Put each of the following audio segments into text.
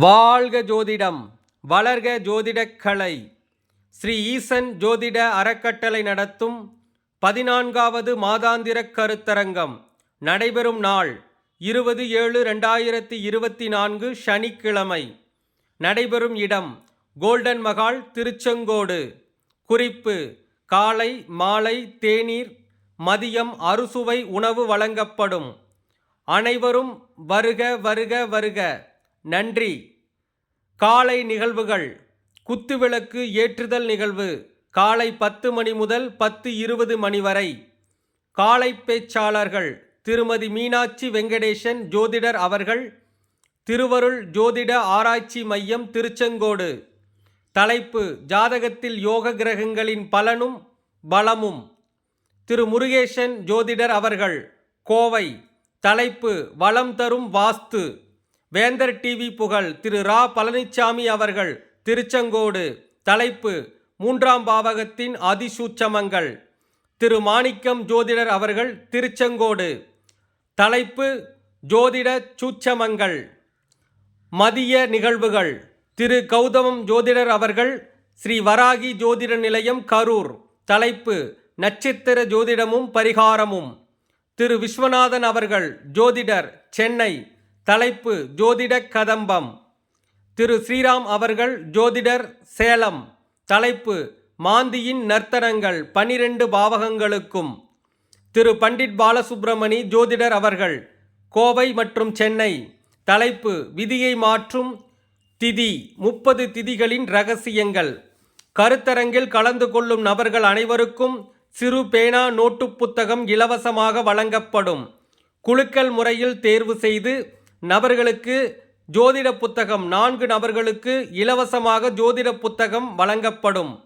வாழ்க ஜோதிடம் வளர்க ஜோதிடக்கலை ஸ்ரீ ஈசன் ஜோதிட அறக்கட்டளை நடத்தும் பதினான்காவது மாதாந்திர கருத்தரங்கம் நடைபெறும் நாள் இருபது ஏழு ரெண்டாயிரத்தி இருபத்தி நான்கு சனிக்கிழமை. நடைபெறும் இடம் கோல்டன் மகால் திருச்செங்கோடு. குறிப்பு காலை மாலை தேநீர் மதியம் அறுசுவை உணவு வழங்கப்படும். அனைவரும் வருக வருக வருக. நன்றி. காலை நிகழ்வுகள். குத்துவிளக்கு ஏற்றுதல் நிகழ்வு. காலை பத்து மணி முதல் பத்து இருபது மணி வரை. காலை பேச்சாளர்கள் திருமதி மீனாட்சி வெங்கடேசன் ஜோதிடர் அவர்கள் திருவருள் ஜோதிட ஆராய்ச்சி மையம் திருச்செங்கோடு. தலைப்பு ஜாதகத்தில் யோக கிரகங்களின் பலனும் பலமும். திரு முருகேசன் ஜோதிடர் அவர்கள் கோவை. தலைப்பு வளம் தரும் வாஸ்து. வேந்தர் டிவி புகழ் திரு ரா பழனிச்சாமி அவர்கள் திருச்செங்கோடு. தலைப்பு மூன்றாம் பாவகத்தின் அதிசூட்சமங்கள். திரு மாணிக்கம் ஜோதிடர் அவர்கள் திருச்செங்கோடு. தலைப்பு ஜோதிட சூட்சமங்கள். மதிய நிகழ்வுகள். திரு கௌதமம் ஜோதிடர் அவர்கள் ஸ்ரீ வராகி ஜோதிட நிலையம் கரூர். தலைப்பு நட்சத்திர ஜோதிடமும் பரிகாரமும். திரு விஸ்வநாதன் அவர்கள் ஜோதிடர் சென்னை. தலைப்பு ஜோதிட கதம்பம். திரு ஸ்ரீராம் அவர்கள் ஜோதிடர் சேலம். தலைப்பு மாந்தியின் நர்த்தனங்கள் பனிரெண்டு பாவகங்களுக்கும். திரு பண்டிட் பாலசுப்ரமணி ஜோதிடர் அவர்கள் கோவை மற்றும் சென்னை. தலைப்பு விதியை மாற்றும் திதி முப்பது திதிகளின் ரகசியங்கள். கருத்தரங்கில் கலந்து கொள்ளும் நபர்கள் அனைவருக்கும் சிறு பேனா நோட்டு புத்தகம் இலவசமாக வழங்கப்படும். குலுக்கல் முறையில் தேர்வு செய்து நபர்களுக்கு ஜோதிட புத்தகம் நான்கு நபர்களுக்கு இலவசமாக ஜோதிட புத்தகம் வழங்கப்படும்.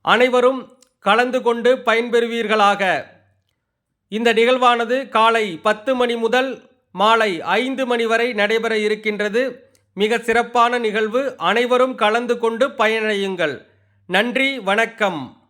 அனைவரும் கலந்து கொண்டு பயன்பெறுவீர்களாக. இந்த நிகழ்வானது காலை பத்து மணி முதல் மாலை ஐந்து மணி வரை நடைபெற இருக்கின்றது. மிக சிறப்பான நிகழ்வு. அனைவரும் கலந்து கொண்டு பயனடையுங்கள். நன்றி வணக்கம்.